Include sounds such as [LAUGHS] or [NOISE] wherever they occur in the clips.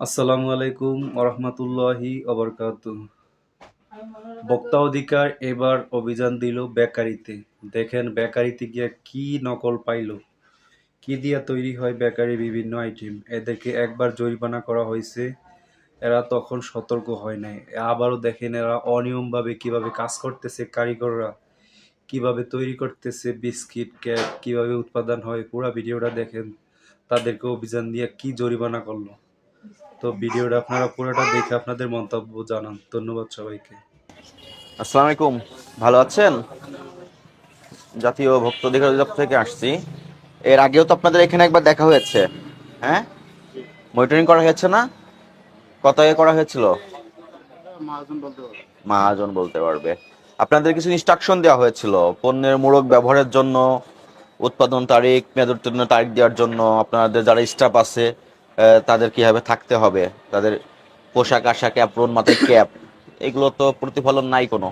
আসসালামু আলাইকুম ওরহমতুল্লাহি অবরকাত বক্তা অধিকার এবার অভিযান দিল বেকারিতে। দেখেন বেকারিতে গিয়া কি নকল পাইলো। কি দিয়া তৈরি হয় বেকারি বিভিন্ন আইটেম। এদেরকে একবার জরিমানা করা হয়েছে। এরা তখন সতর্ক হয় নাই। আবারও দেখেন এরা অনিয়মভাবে কীভাবে কাজ করতেছে কারিগররা। কীভাবে তৈরি করতেছে বিস্কিট, কেক, কীভাবে উৎপাদন হয়, পুরো ভিডিওটা দেখেন। তাদেরকে অভিযান দিয়ে কি জরিমানা করল। তো ভিডিওটা আপনারা পুরোটা দেখে আপনাদের মন্তব্য জানান। ধন্যবাদ সবাইকে। আসসালামু আলাইকুম ভালো আছেন? জাতীয় ভক্ত অধিকার অধিদপ্তর থেকে আসছি। এর আগেও তো আপনাদের এখানে একবার দেখা হয়েছে। হ্যাঁ? মনিটরিং করা হয়েছে না? কত আগে করা হয়েছিল? মহাজন বলতে পারবে। আপনাদের কিছু ইনস্ট্রাকশন দেওয়া হয়েছিল। পণ্যের মোড়ক ব্যবহারের জন্য উৎপাদন তারিখ মেয়াদ উত্তীর্ণ তারিখ দেওয়ার জন্য আপনাদের যারা স্টাফ আছে তাদের কীভাবে থাকতে হবে? তাদের পোশাক আশাক অ্যাপ্রন মাথায় ক্যাপ, এগুলো তো প্রতিফলন নাই কোনো।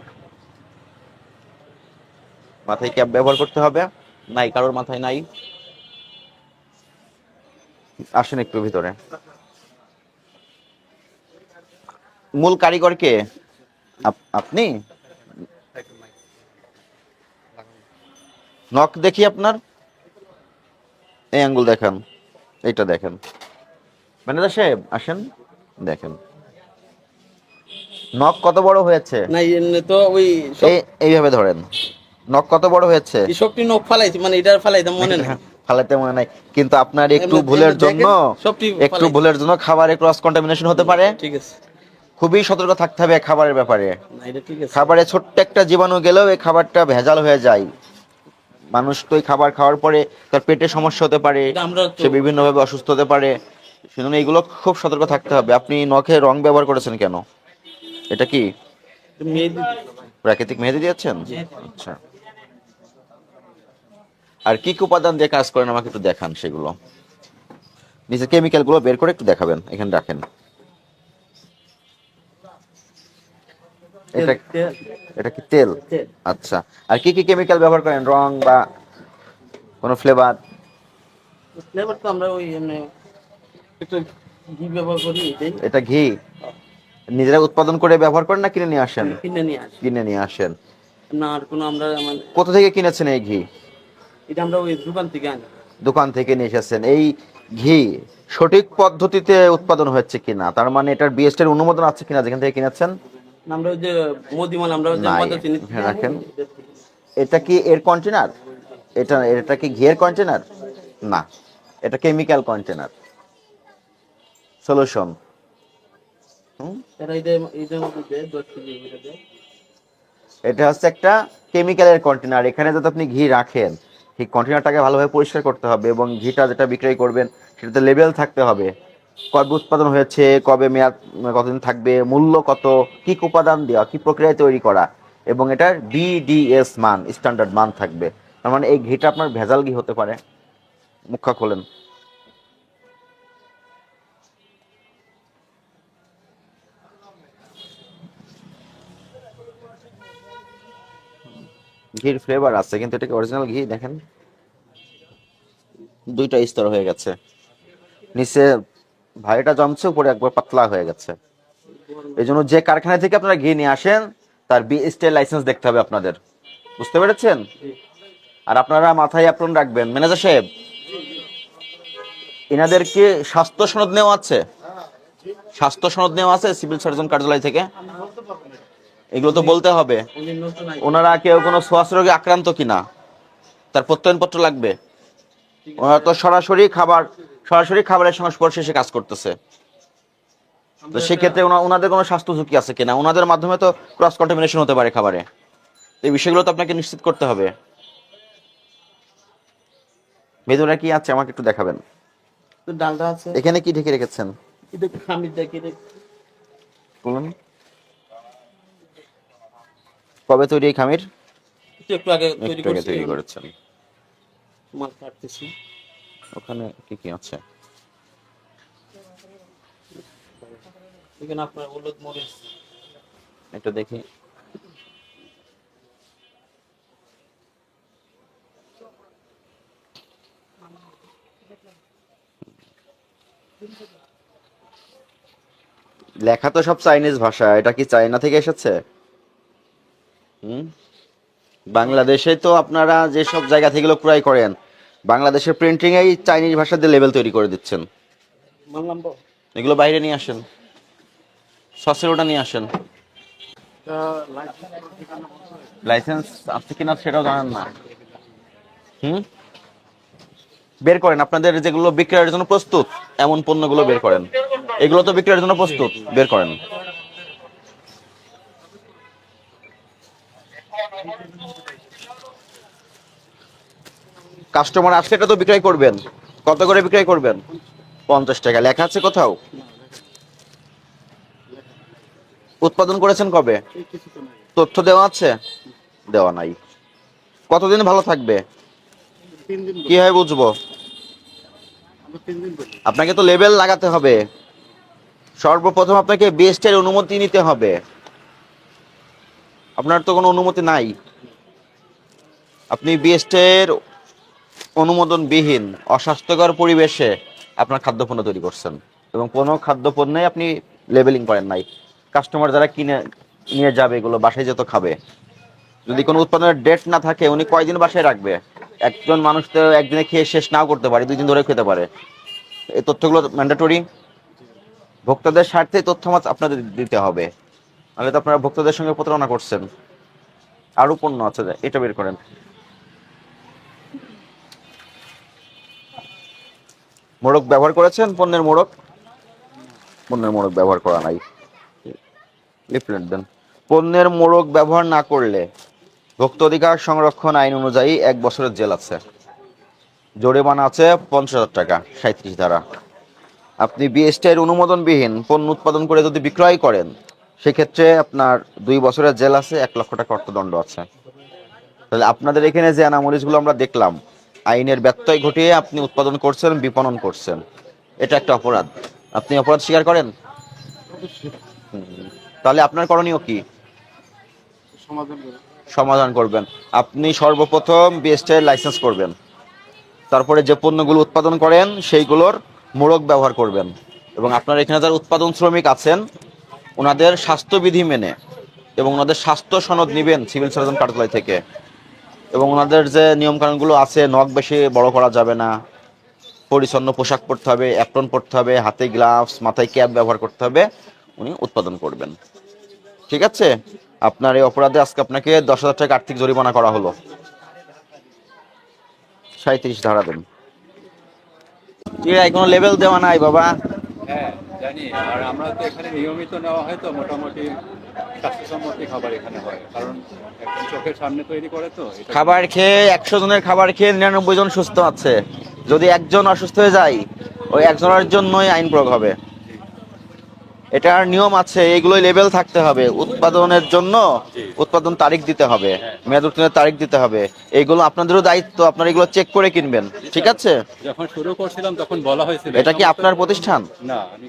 মাথায় ক্যাপ ব্যবহার করতে হবে, নাই, কারোর মাথায় নাই। আসেন একটু ভিতরে। মূল কারিগর কে? আপনি? নখ দেখি আপনার? এই আঙ্গুল দেখান এটা দেখেন। ম্যানেজার সাহেব আসেন। দেখেন। নখ কত বড় হয়েছে? না তো ওই এইভাবে ধরেন। নখ কত বড় হয়েছে? সবটি নখ ফালাইছি মানে এটার ফালাইতাম মনে নাই। [LAUGHS] ফালাতে মনে নাই। কিন্তু আপনার একটু ভুলের জন্য একটু ভুলের জন্য খাবারে ক্রস কন্টামিনেশন হতে পারে। ঠিক আছে। খুবই সতর্ক থাকতে হবে খাবারের ব্যাপারে। না খাবারে ছোট্ট একটা জীবাণু গেলেও এই খাবারটা ভেজাল হয়ে যায়। মানুষ তো এই খাবার খাওয়ার পরে তার পেটে সমস্যা হতে পারে সে বিভিন্নভাবে অসুস্থ হতে পারে। সেজন্য এগুলো খুব সতর্ক থাকতে হবে। আপনি নখে রং ব্যবহার করেছেন কেন? এটা কি? প্রাকৃতিক মেহেদি দিয়েছেন? আচ্ছা। আর কি কি উপাদান দিয়ে কাজ করেন আমাকে একটু দেখান সেগুলো। নিচে কেমিক্যালগুলো বের করে একটু দেখাবেন এখানে রাখেন। এটা এটা কি তেল। আচ্ছা। আর কি কি কেমিক্যাল ব্যবহার করেন? রং বা কোনো ফ্লেভার ফ্লেভার তো আমরা ওই এমনি ঘি ব্যবহার করি এটা ঘি? নিজেরা উৎপাদন করে ব্যবহার করেন না কিনে নিয়ে আসেন? কিনে নিয়ে আসি। কিনে নিয়ে আসেন। না আর কোনো আমরা মানে কোথা থেকে কিনেছেন এই ঘি? এটা আমরা ওই দোকান থেকে আনি। দোকান থেকে নিয়ে এসেছেন। এই ঘি সঠিক পদ্ধতিতে উৎপাদন হচ্ছে কিনা? তার মানে এটার বিএসটি এর অনুমোদন আছে কিনা যেখান থেকে কিনেছেন? আমরা ওই যে মোদিমাল আমরা ওই যে নাই, মজা চিনি। হ্যাঁ, রাখেন। এটা কি এর কন্টেনার এটা এটা কি ঘিয়ের কন্টেনার না এটা কেমিক্যাল কন্টেনার সলিউশন এটা হচ্ছে একটা কেমিক্যালের কন্টেনার এখানে যাতে আপনি ঘি রাখেন সেই কন্টেনারটাকে ভালোভাবে পরিষ্কার করতে হবে এবং ঘিটা যেটা বিক্রয় করবেন সেটাতে লেবেল থাকতে হবে। কবে উৎপাদন হয়েছে কবে মেয়াদ কতদিন থাকবে মূল্য কত কি উপাদান দেওয়া কি প্রক্রিয়ায় তৈরি করা এবং এটার বিডিএস মান স্ট্যান্ডার্ড মান থাকবে। তার মানে এই ঘিটা আপনার ভেজাল ঘি হতে পারে। মুখা খোলেন। ঘির ফ্লেভার আছে, কিন্তু এটা কি অরিজিনাল ঘি, দেখেন। দুইটা স্তর হয়ে গেছে। নিচে ভাইটা জমছে, উপরে একবার পাতলা হয়ে গেছে। এই জন্য যে কারখানা থেকে আপনারা ঘি নিয়ে আসেন, তার বিএসটি লাইসেন্স দেখতে হবে আপনাদের। বুঝতে পেরেছেন? আর আপনারা মাথায় আপন রাখবেন। ম্যানেজার সাহেব, এনাদেরকে স্বাস্থ্য সনদ নেওয়া আছে? স্বাস্থ্য সনদ নেওয়া আছে সিভিল সার্জন কার্যালয় থেকে? এগুলো তো বলতে হবে। ওনারা কেউ কোনো শ্বাস রোগে আক্রান্ত কিনা? তার প্রত্যয়নপত্র লাগবে। ওনারা তো সরাসরি খাবার সরাসরি খাবারের সংস্পর্শে এসে কাজ করতেছে। তো সেক্ষেত্রে ওনাদের কোনো স্বাস্থ্য ঝুঁকি আছে কিনা? ওনাদের মাধ্যমে তো ক্রস কন্টামিনেশন হতে পারে খাবারে। এই বিষয়গুলো তো আপনাকে নিশ্চিত করতে হবে। ভেতরে কি আছে? আমাকে একটু দেখাবেন। ডালটা আছে। এখানে কি ঢেকে রেখেছেন? বলুন। কবে তৈরি এই খামির? একটু আগে তৈরি করছি। তৈরি করেছেন। মাল কাটতেছি ওখানে কি কি আছে? এখানে আপনার হলুদ মরিচ। একটু দেখি। লেখা তো সব চাইনিজ ভাষা এটা কি চায়না থেকে এসেছে? বাংলাদেশে তো আপনারা যে সব জায়গা থেকে ক্রয় করেন বাংলাদেশের প্রিন্টিং এই চাইনিজ ভাষা দিয়ে লেভেল তৈরি করে দিচ্ছেন। এগুলো বাইরে নিয়ে আসেন। সসের ওটা নিয়ে আসেন? লাইসেন্স আছে কিনা সেটাও জানেন না। হুম? বের করেন আপনাদের যেগুলো বিক্রয়ের জন্য প্রস্তুত এমন পণ্যগুলো বের করেন। এগুলো তো বিক্রয়ের জন্য প্রস্তুত বের করেন। কাস্টমার আসলে এটা তো বিক্রয় করবেন। কত করে বিক্রয় করবেন? পঞ্চাশ টাকা। লেখা আছে কোথাও? উৎপাদন করেছেন কবে? তথ্য দেওয়া আছে? দেওয়া নাই। কতদিন ভালো থাকবে? বলি। কীভাবে বুঝব? আপনাকে তো লেবেল লাগাতে হবে। সর্বপ্রথম আপনাকে বেস্টের অনুমতি নিতে হবে। আপনার তো কোনো অনুমতি নাই। আপনি বেস্টের অনুমোদনবিহীন অস্বাস্থ্যকর পরিবেশে আপনার খাদ্যপণ্য তৈরি করছেন এবং কোনো খাদ্যপণ্যে আপনি লেবেলিং করেন নাই। কাস্টমার যারা কিনে, নিয়ে যাবে এগুলো বাসায় যেত খাবে। যদি কোনো উৎপাদনের ডেট না থাকে, উনি কয়দিন বাসায় রাখবে? একজন মানুষ তো একদিনে খেয়ে শেষ নাও করতে পারে, দুই দিন ধরে খেতে পারে। এই তথ্যগুলো ম্যান্ডেটরি ভোক্তাদের স্বার্থে তথ্য আপনাদের দিতে হবে। নাহলে তো আপনারা ভোক্তাদের সঙ্গে প্রতারণা করছেন। আরও পণ্য আছে, এটা বের করেন। মোড়ক ব্যবহার করেছেন পণ্যের মোড়ক? পণ্যের মোড়ক ব্যবহার করা নাই। লিফলেট দেন। পণ্যের মোড়ক ব্যবহার না করলে ভোক্তা অধিকার সংরক্ষণ আইন অনুযায়ী এক বছরের জেল আছে। জরিমানা আছে পঞ্চাশ হাজার টাকা সাঁত্রিশ ধারা। আপনি বিএসটিআইয়ের অনুমোদনবিহীন পণ্য উৎপাদন করে যদি বিক্রয় করেন সেক্ষেত্রে আপনার দুই বছরের জেল আছে এক লক্ষ টাকা অর্থদণ্ড আছে। তাহলে আপনাদের এখানে যে অ্যানামরিজগুলো আমরা দেখলাম আইনের ব্যত্যয় ঘটিয়ে আপনি উৎপাদন করছেন বিপণন করছেন এটা একটা অপরাধ। আপনি অপরাধ স্বীকার করেন? তাহলে আপনার করণীয় কি? সমাধান সমাধান করবেন। আপনি সর্বপ্রথম বিএসটিআই লাইসেন্স করবেন। তারপরে যে পণ্যগুলো উৎপাদন করেন সেইগুলোর মোড়ক ব্যবহার করবেন। এবং আপনার এখানে যারা উৎপাদন শ্রমিক আছেন ওনাদের স্বাস্থ্যবিধি মেনে এবং ওনাদের স্বাস্থ্য সনদ নেবেন সিভিল সার্জন কার্যালয় থেকে। এবং ওনাদের যে নিয়মকানুনগুলো আছে নখ বেশি বড় করা যাবে না পরিচ্ছন্ন পোশাক পরতে হবে অ্যাপ্রন পরতে হবে হাতে গ্লাভস মাথায় ক্যাপ ব্যবহার করতে হবে উনি উৎপাদন করবেন। ঠিক আছে? আপনার এই অপরাধে আজকে আপনাকে দশ হাজার টাকা আর্থিক জরিমানা করা হলো। সাঁত্রিশ ধারা দেন। ঠিক আছে কোনো লেভেল দেওয়া নাই বাবা। হ্যাঁ। জানি আর আমরা তো এখানে নিয়মিত নেওয়া হয় তো মোটামুটি স্বাস্থ্যসম্মতি খাবার এখানে হয়। কারণ চোখের সামনে তৈরি করে তো এটা খাবার খেয়ে একশো জনের খাবার খেয়ে নিরানব্বই জন সুস্থ আছে। যদি একজন অসুস্থ হয়ে যায় ওই একজনের জন্যই আইন প্রয়োগ হবে। এটার নিয়ম আছে এগুলোই লেভেল থাকতে হবে। উৎপাদনের জন্য উৎপাদন তারিখ দিতে হবে মেয়াদ উত্তীর্ণের তারিখ দিতে হবে। এইগুলো আপনাদেরও দায়িত্ব আপনারা এগুলো চেক করে কিনবেন। ঠিক আছে? যখন শুরু করছিলাম তখন বলা হয়েছিল এটা কি আপনার প্রতিষ্ঠান? না আমি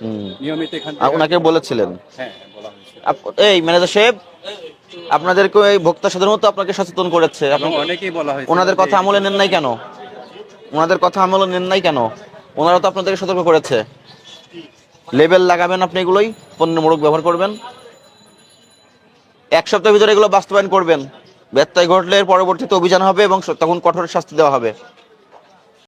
হুম। নিয়মিত এখান ওনাকে বলেছিলেন? হ্যাঁ বলা হয়েছিল এই ম্যানেজার সাহেব আপনাদেরকে এই ভোক্তা সাধারণত আপনাকে সচেতন করেছে। অনেকেই বলা হয়েছিল ওনাদের কথা আমলে নেন নাই কেন? ওনাদের কথা আমলে নেন নাই কেন? ওনারা তো আপনাদেরকে সতর্ক করেছে। লেবেল লাগাবেন আপনি এগুলোই পণ্য মোড়ক ব্যবহার করবেন। এক সপ্তাহের ভিতরে এগুলো বাস্তবায়ন করবেন। ব্যত্যয় ঘটলে পরবর্তীতে অভিযান হবে এবং তখন কঠোর শাস্তি দেওয়া হবে।